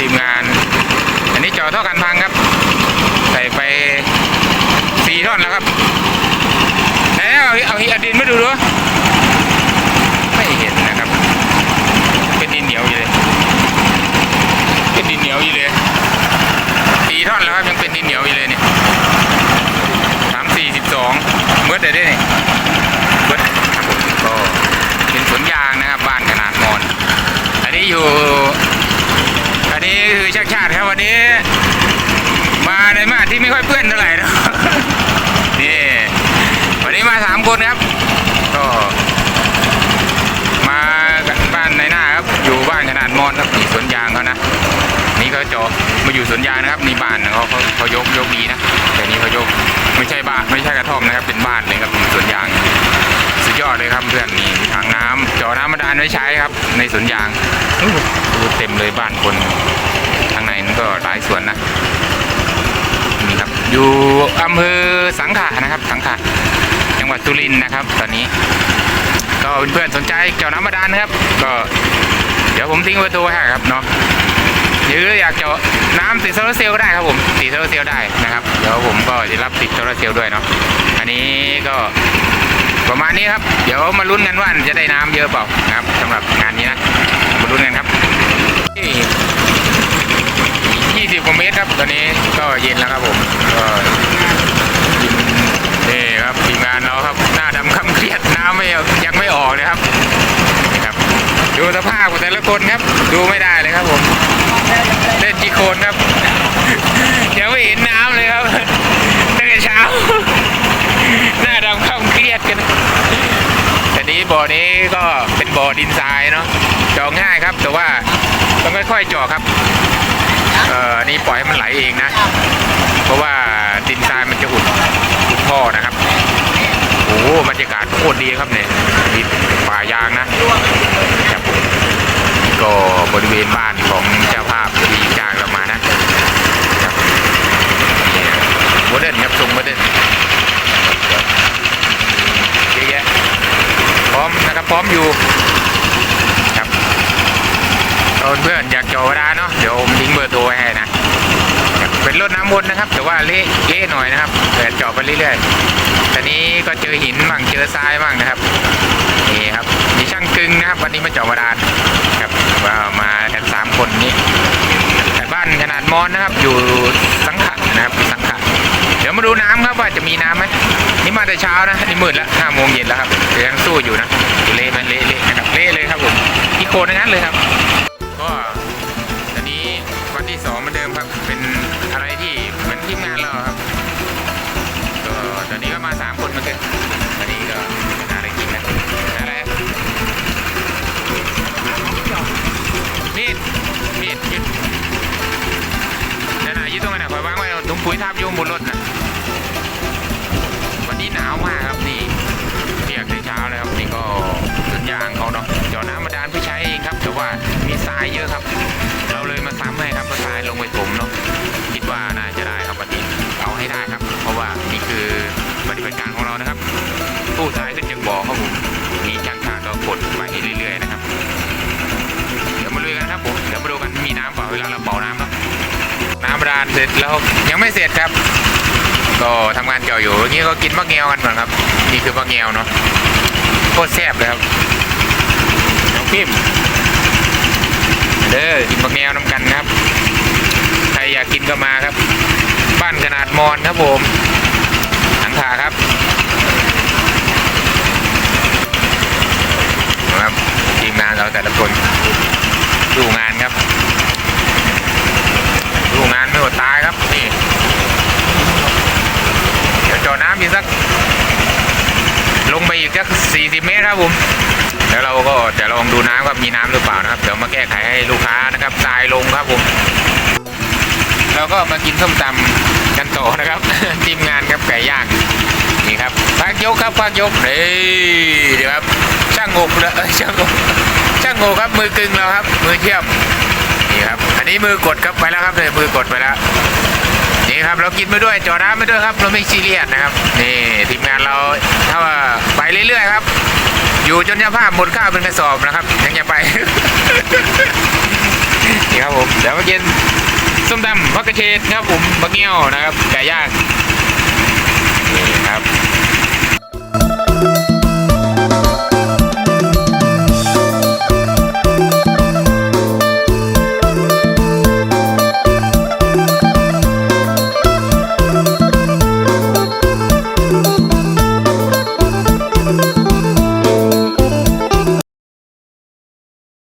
ทีมงาน อันนี้เจาะท่อกันพังครับ ใส่ไปสี่ท่อนแล้วครับไหนเอาเอาเอาดินมาดูด้วยเห็นนะครับ เป็นดินเหนียวอยู่เลย เป็นดินเหนียวอยู่เลยสี่ท่อนแล้วครับยังเป็นดินเหนียวอยู่เลยเนี่ยสามสี่สิบสองเมื่อแต่ได้เนี่ยเมื่อครับผมก็เป็นสวนยางนะครับ บ้านขนาดมอน อันนี้อยู่ อันนี้คือชาติชาติครับวั นี้ มาในมาที่ไม่ค่อยเพื่อนเท่าไหร่นะนี่วันนี้มาสามคนครับก็มาบ้านในหน้าครับ อยู่บ้านขนาดมอนครับนี่สวนยางเขานะนี่เขาเจาะมาอยู่สวนยางนะครับนี่บ้านเขาเขาเขายกยกดีนะแต่นี้เขายกไม่ใช่บ้านไม่ใช่กระท่อมนะครับ เป็นบ้านเลยครับสวนยางสุดยอดเลยครับเพื่อนนี่มีถังน้ำเจาะน้ำบาดาลไว้ใช้ครับ ในสวนยางเต็มเลยบ้านคนทางในนั้น ก็หลายสวนนะนี่ครับอยู่อำเภอสังขะนะครับ สังขะจังหวัดสุรินทร์นะครับ ตอนนี้ ก็เพื่อนๆสนใจเจาะน้ำบาดาลนะครับ ก็เดี๋ยวผมทิ้งเบอร์โทรไว้ให้ครับเนาะหรืออยากเจาะน้ำติดโซลาร์เซลล์ก็ได้ครับผมติดโซลาร์เซลล์ได้นะครับเดี๋ยวผมก็จะรับติดโซลาร์เซลล์ด้วยเนาะอันนี้ก็ประมาณนี้ครับ เดี๋ยวมาลุ้นกันว่าจะได้น้ำเยอะเปล่านะครับสำหรับงานนี้นะมาลุ้นกันครับยี่สิบกว่าเม ตอนนี้ก็เย็นแล้วครับผมก็กินนี่ครับทีมงานเราครับหน้าดำคำเครียดน้ำไม่ยังไม่ออกเลยครับนี่ครับ ดูสภาพของแต่ละคนครับ ดูไม่ได้เลยครับผมเล่นกี่โคนครับยังไม่เห็นน้ำเลยครับตั้งแต่เช้า หน้าดำข้ามเครียดกันแต่นี้บ่อนี้ก็เป็นบ่อดินทรายเนาะจาะง่ายครับ แต่ว่าต้องค่อยๆจาะครับเอ่อ ล่อยให้มันไหลเองนะ เพราะว่าดินทรายมันจะอุดอุดท่อนะครับโอ้โหบรรยากาศโคตรดีครับเนี่ยมีป่ายางนะครับผมก็บริเวณบ้านของเจ้าภาพที่จ้างเรามานะครับโมเดิร์นครับทรงโมเดิร์นเยอะแยะพร้อมนะครับพร้อมอยู่ครับเอาเพื่อนอยากจาะเวลาเนาะเดี๋ยวผมทิ้งเบอร์โทรให้นะ เป็นรถน้ำวนนะครับ แต่ว่าเละเละหน่อยนะครับแต่เจาะไปเรื่อยๆตอนนี้ก็เจอหินบ้างเจอทรายบ้างนะครับนี่ครับมีช่างกึงนะครับ วันนี้มาเจาะเวลาครับว่ามากันสามคนนี้แต่บ้านขนาดมอนนะครับ อยู่สังขะนะครับสังขะเดี๋ยวมาดูน้ำครับว่าจะมีน้ำไหมนี่มาแต่เช้านะนี่มืดแล้วห้าโมงเย็นแล้วครับแต่ยังสู้อยู่นะอยู่เละมันเละเละนะครับเละเลยครับผมที่โคนงนั้นเลยครับ สามคนเหมือนกันวันนี้ก็หาอะไรกินนะอะไรมีดมีดยึดนั่นน่ะยึดตรงนั้นน่ะคอยวางไว้ถุงปุ๋ยทับอยู่บนรถน่ะวันนี้หนาวมากครับนี่เปียกในเช้าเลยครับนี่ก็สวนยางเขาเนาะ ร็จแล้วยังไม่เสร็จครับ ก็ทำงานเกี่ยวอยู่อย่างนี้ก็กินมะเงียวกันก่อนครับ นี่คือมะเงียวเนาะโคตรแซ่บเลยครับน้องพิมเด้อกินมะเงียวน้ำกันครับ ใครอยากกินก็มาครับ บ้านขนาดมอนครับผมหลังคาครับครับทีมงานเราแต่ละคนดูงานครับดูงานไม่อดตายครับนี่ เดี๋ยวเจาะน้ำอีกสัก ลงไปอี กสัก40 เมตรครับผมแล้วเราก็จะลองดูน้ำครับมีน้ำหรือเปล่านะครับเดี๋ยวมาแก้ไขให้ลูกค้านะครับทรายลงครับผมเราก็มากินส้มตำกันต่อนะครับทีมงานครับไก่ย่างนี่ครับพักยกครับพักยกนี่เดี๋ยวครับช่างงกเลยช่างงกช่างงกครับมือกึ่งเราครับ มือเทียบนี่ครับอันนี้มือกดครับไปแล้วครับเลยมือกดไปแล้ว นี่ครับเรากินไปด้วยจอน้ำไปด้วยครับ เราไม่ซีเรียสนะครับนี่ทีมงานเราถ้าว่าไปเรื่อยๆครับ อยู่จนยาภาพหมดข้าวเป็นกระสอบนะครับยังจะไปนี่ครับผมเดี๋ยวมากินส้มตำพักกระเฉดครับผมบะเงี้ยวนะครับไก่ย่าง